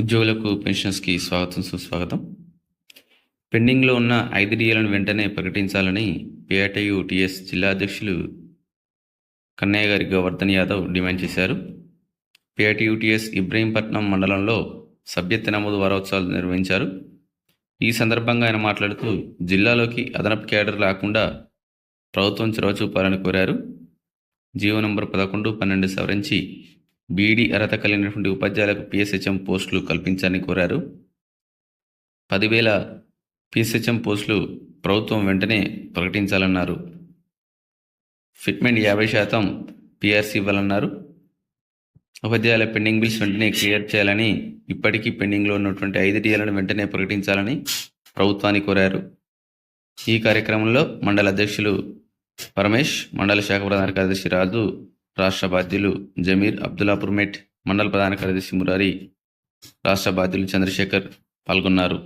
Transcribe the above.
ఉద్యోగులకు పెన్షన్స్కి స్వాగతం సుస్వాగతం. పెండింగ్లో ఉన్న ఐదు డిఏలను వెంటనే ప్రకటించాలని పిఆర్టీయు టిఎస్ జిల్లా అధ్యక్షులు కన్నయ్య గారి గోవర్ధన్ యాదవ్ డిమాండ్ చేశారు. పిఐటియు టిఎస్ ఇబ్రహీంపట్నం మండలంలో సభ్యత్వ నమోదు వారోత్సవాలు నిర్వహించారు. ఈ సందర్భంగా ఆయన మాట్లాడుతూ జిల్లాలోకి అదనపు క్యాడర్ రాకుండా ప్రభుత్వం చొరవ చూపాలని కోరారు. జీవో నంబర్ పదకొండు పన్నెండు సవరించి బీడీ అర్హత కలిగినటువంటి ఉపాధ్యాయులకు పిఎస్హెచ్ఎం పోస్టులు కల్పించాలని కోరారు. పదివేల పిఎస్హెచ్ఎం పోస్టులు ప్రభుత్వం వెంటనే ప్రకటించాలన్నారు. ఫిట్మెంట్ యాభై శాతం పిఆర్సీ ఇవ్వాలన్నారు. ఉపాధ్యాయుల పెండింగ్ బిల్స్ వెంటనే క్లియర్ చేయాలని ఇప్పటికీ పెండింగ్లో ఉన్నటువంటి ఐదు డిఎలను వెంటనే ప్రకటించాలని ప్రభుత్వాన్ని కోరారు. ఈ కార్యక్రమంలో మండల అధ్యక్షులు పరమేష్ మండల శాఖ ప్రధాన కార్యదర్శి రాజు రాష్ట్ర బాధ్యులు జమీర్ అబ్దుల్లాపుర్మెట్ మండల ప్రధాన కార్యదర్శి మురారి రాష్ట్ర బాధ్యులు చంద్రశేఖర్ పాల్గొన్నారు.